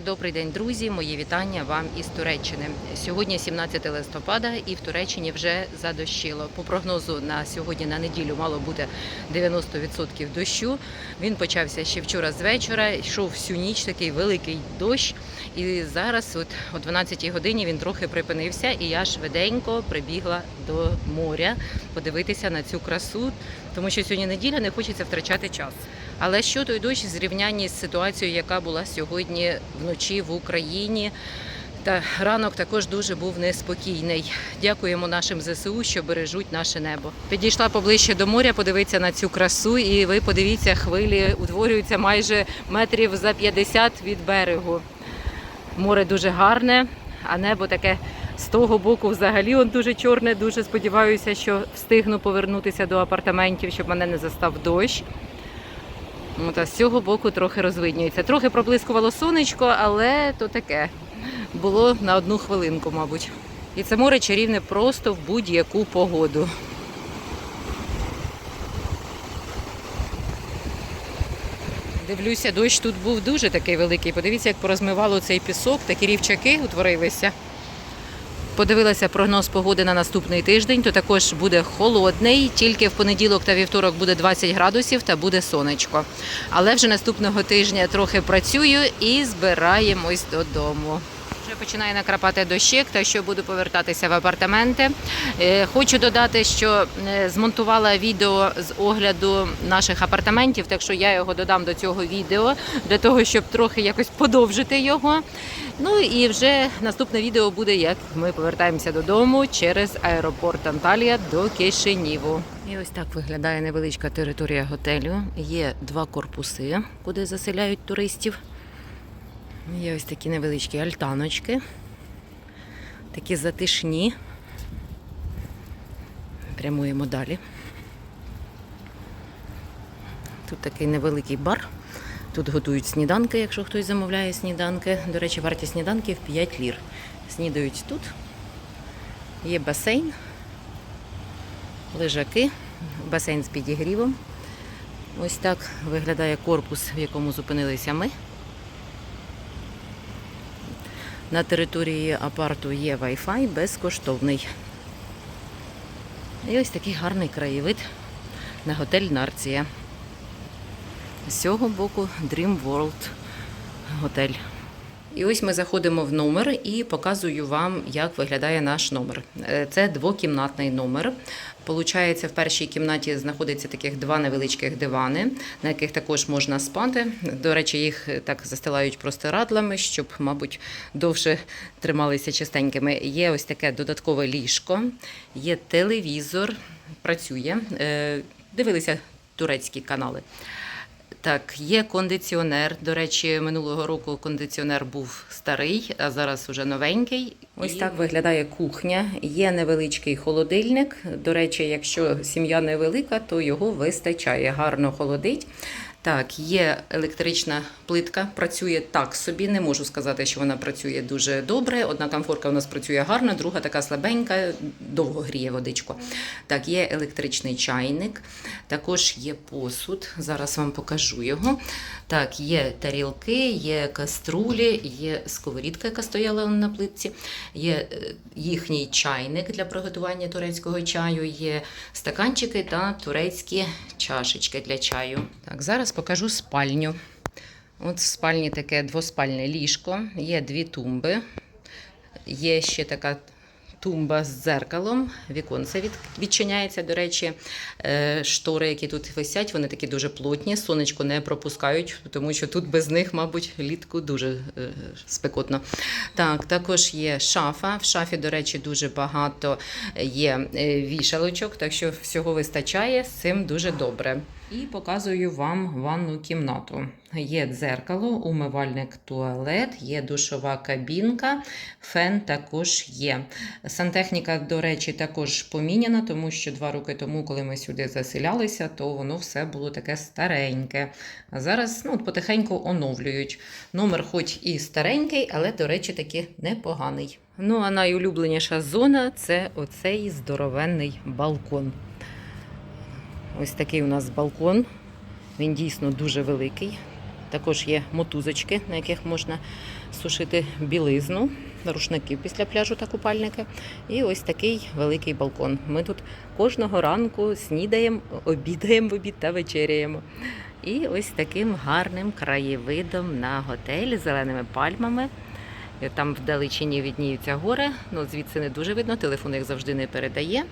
Добрий день, друзі! Мої вітання вам із Туреччини. Сьогодні 17 листопада, і в Туреччині вже задощило. По прогнозу на сьогодні на неділю мало бути 90% дощу. Він почався ще вчора з вечора. Йшов всю ніч такий великий дощ. І зараз, от о 12 годині, він трохи припинився, і я швиденько прибігла до моря подивитися на цю красу, тому що сьогодні неділя не хочеться втрачати час. Але що той дощ зрівнянні з ситуацією, яка була сьогодні вночі в Україні? Та ранок також дуже був неспокійний. Дякуємо нашим ЗСУ, що бережуть наше небо. Підійшла поближче до моря, подивитися на цю красу, і ви подивіться, хвилі утворюються майже метрів за 50 від берегу. Море дуже гарне, а небо таке з того боку взагалі он дуже чорне. Дуже сподіваюся, що встигну повернутися до апартаментів, щоб мене не застав дощ. От, а з цього боку трохи розвиднюється. Трохи проблискувало сонечко, але то таке. Було на одну хвилинку, мабуть. І це море чарівне просто в будь-яку погоду. Дивлюся, дощ тут був дуже такий великий. Подивіться, як порозмивало цей пісок, такі рівчаки утворилися. Подивилася прогноз погоди на наступний тиждень, то також буде холодний. Тільки в понеділок та вівторок буде 20 градусів та буде сонечко. Але вже наступного тижня трохи працюю і збираємось додому. Починає накрапати дощик, та що буду повертатися в апартаменти. Е, Хочу додати, що е, змонтувала відео з огляду наших апартаментів, так що я його додам до цього відео для того, щоб трохи якось подовжити його. Ну і вже наступне відео буде, як ми повертаємося додому через аеропорт Анталія до Кишиніву. І ось так виглядає невеличка територія готелю. Є два корпуси, куди заселяють туристів. Є ось такі невеличкі альтаночки, такі затишні. Прямуємо далі. Тут такий невеликий бар. Тут готують сніданки, якщо хтось замовляє сніданки. До речі, вартість сніданків 5 лір. Снідають тут. Є басейн, лежаки, басейн з підігрівом. Ось так виглядає корпус, в якому зупинилися ми. На території апарту є Wi-Fi безкоштовний. І ось такий гарний краєвид на готель Нарція. З цього боку Dream World готель. І ось ми заходимо в номер і показую вам, як виглядає наш номер. Е, Це двокімнатний номер. Получається, в першій кімнаті знаходиться таких два невеличких дивани, на яких також можна спати. До речі, їх так застилають простирадлами, щоб, мабуть, довше трималися чистенькими. Є ось таке додаткове ліжко, є телевізор, працює. Е, Дивилися турецькі канали. Так, є кондиціонер. До речі, минулого року кондиціонер був старий, а зараз уже новенький. Ось так виглядає кухня. Є невеличкий холодильник. До речі, якщо сім'я невелика, то його вистачає. Гарно холодить. Так, є електрична плитка, працює так собі. Не можу сказати, що вона працює дуже добре. Одна комфорка у нас працює гарно, друга така слабенька, довго гріє водичку. Так, є електричний чайник, також є посуд. Зараз вам покажу його. Так, є тарілки, є каструлі, є сковорідка, яка стояла на плитці, є е, їхній чайник для приготування турецького чаю, є стаканчики та турецькі чашечки для чаю. Так, зараз покажу спальню. От в спальні таке двоспальне ліжко, є дві тумби, є ще така тумба з дзеркалом, віконце від, відчиняється. До речі, е, штори, які тут висять, вони такі дуже плотні, сонечко не пропускають, тому що тут без них, мабуть, літку дуже е, спекотно. Так, також є шафа. В шафі, до речі, дуже багато є е, вішалочок, так що всього вистачає, з цим дуже добре. І показую вам ванну кімнату. Є дзеркало, умивальник, туалет, є душова кабінка, фен також є. Сантехніка, до речі, також поміняна, тому що два роки тому, коли ми сюди заселялися, то воно все було таке стареньке. А зараз ну, потихеньку оновлюють. Номер, хоч і старенький, але, до речі, таки непоганий. Ну, а найулюбленіша зона це оцей здоровенний балкон. Ось такий у нас балкон. Він дійсно дуже великий. Також є мотузочки, на яких можна сушити білизну, рушники після пляжу та купальники. І ось такий великий балкон. Ми тут кожного ранку снідаємо, обідаємо в обід та вечеряємо. І ось таким гарним краєвидом на готель з зеленими пальмами. Е, Там вдалечині відніються гори, ну звідси не дуже видно, телефон як завжди не передає.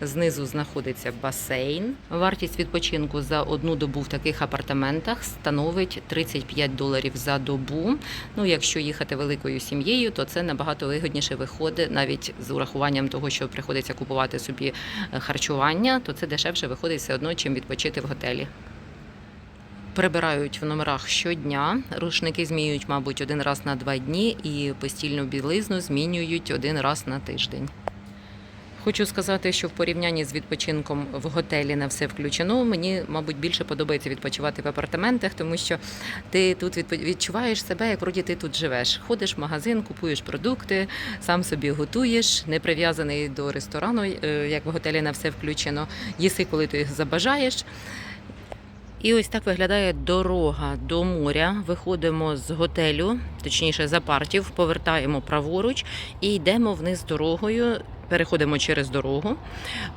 Знизу знаходиться басейн. Вартість відпочинку за одну добу в таких апартаментах становить 35 доларів за добу. Ну, якщо їхати великою сім'єю, то це набагато вигідніше виходить, навіть з урахуванням того, що приходиться купувати собі е, харчування, то це дешевше виходить все одно, чим відпочити в готелі. Прибирають в номерах щодня. Рушники змінюють, мабуть, один раз на два дні, і постільну білизну змінюють один раз на тиждень. Хочу сказати, що в порівнянні з відпочинком в готелі на все включено, мені, мабуть, більше подобається відпочивати в апартаментах, тому що ти тут відчуваєш себе, як вроді ти тут живеш. Ходиш в магазин, купуєш продукти, сам собі готуєш, не прив'язаний до ресторану, е, як в готелі на все включено. Їси, коли ти забажаєш. І ось так виглядає дорога до моря. Виходимо з готелю, точніше з апартів, повертаємо праворуч і йдемо вниз дорогою. Переходимо через дорогу.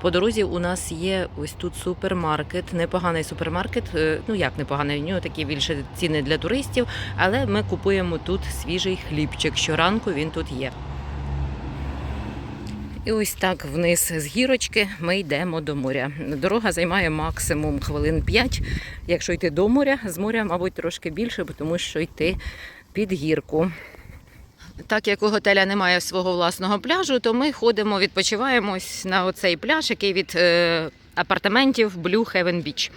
По дорозі у нас є ось тут супермаркет, непоганий супермаркет. Е, Ну як непоганий, у нього такі більше ціни для туристів, але ми купуємо тут свіжий хлібчик. Щоранку він тут є. І ось так вниз з гірочки ми йдемо до моря. Дорога займає максимум хвилин 5. Якщо йти до моря, з моря, мабуть, трошки більше, тому що йти під гірку. Так як у готеля немає свого власного пляжу, то ми ходимо, відпочиваємо ось на оцей пляж, який від е, апартаментів Blue Heaven Beach.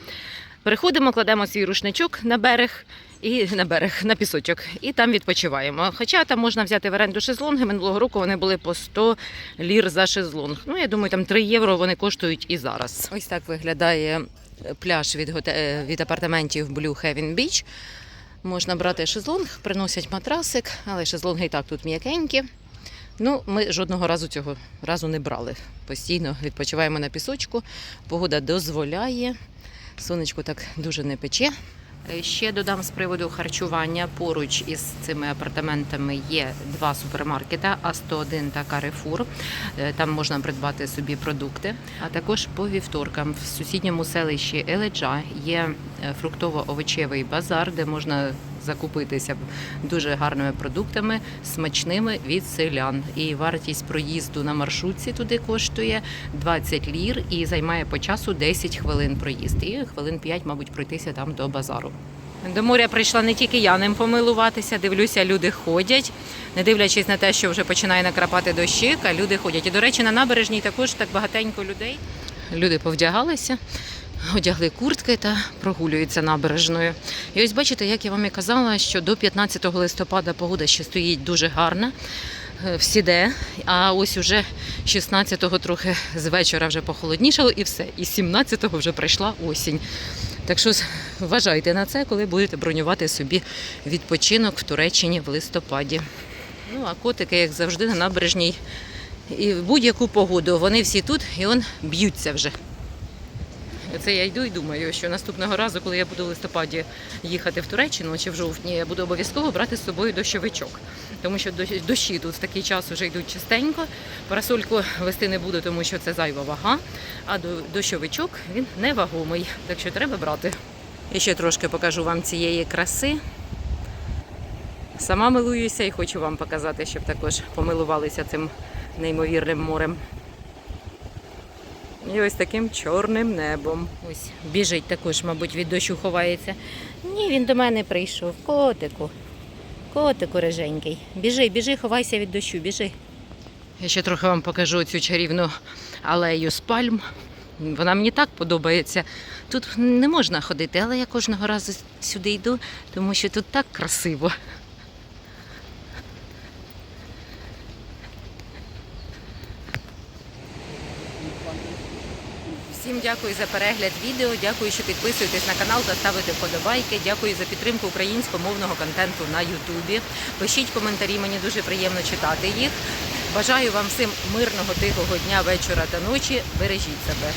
Переходимо, кладемо свій рушничок на берег і на берег, на пісочок, і там відпочиваємо. Хоча там можна взяти в оренду шезлонги. Минулого року вони були по 100 лір за шезлонг. Ну, я думаю, там 3 євро вони коштують і зараз. Ось так виглядає пляж від, готе- е, від апартаментів Blue Heaven Beach. Можна брати шезлонг, приносять матрасик, але шезлонги і так тут м'якенькі. Ну, ми жодного разу цього разу не брали. Постійно відпочиваємо на пісочку. Погода дозволяє. Сонечко так дуже не пече. Е, Ще додам з приводу харчування. Поруч із цими апартаментами є два супермаркети А101 та Carrefour. Е, Там можна придбати собі продукти. А також по вівторкам в сусідньому селищі Еледжа є е, фруктово-овочевий базар, де можна закупитися дуже гарними продуктами, смачними від селян. І вартість проїзду на маршрутці туди коштує 20 лір і займає по часу 10 хвилин проїзд. І хвилин 5, мабуть, пройтися там до базару. До моря прийшла не тільки я ним помилуватися. Дивлюся, люди ходять, не дивлячись на те, що вже починає накрапати дощик, а люди ходять. І, до речі, на набережній також так багатенько людей. Люди повдягалися, одягли куртки та прогулюються набережною. І ось бачите, як я вам і казала, що до 15 листопада погода ще стоїть дуже гарна. е, Всіде, а ось уже 16-го трохи з вечора вже похолоднішало і все. І 17-го вже прийшла осінь. Так що вважайте на це, коли будете бронювати собі відпочинок в Туреччині в листопаді. Ну а котики, як завжди, на набережній і в будь-яку погоду. Вони всі тут і он б'ються вже. Це я йду і думаю, що наступного разу, коли я буду в листопаді їхати в Туреччину чи в жовтні, я буду обов'язково брати з собою дощовичок. Тому що дощі тут в такий час вже йдуть частенько. Парасольку вести не буду, тому що це зайва вага. А дощовичок він невагомий, так що треба брати. І ще трошки покажу вам цієї краси. Сама милуюся і хочу вам показати, щоб також помилувалися цим неймовірним морем. І ось таким чорним небом. Ось біжить також, мабуть, від дощу ховається. Ні, він до мене прийшов. Котику. Котику риженький. Біжи, біжи, ховайся від дощу, біжи. Я ще трохи вам покажу цю чарівну алею з пальм. Вона мені так подобається. Тут не можна ходити, але я кожного разу сюди йду, тому що тут так красиво. Всім дякую за перегляд відео. Дякую, що підписуєтесь на канал та ставите вподобайки. Дякую за підтримку українськомовного контенту на Ютубі. Пишіть коментарі, мені дуже приємно читати їх. Бажаю вам всім мирного, тихого дня, вечора та ночі. Бережіть себе.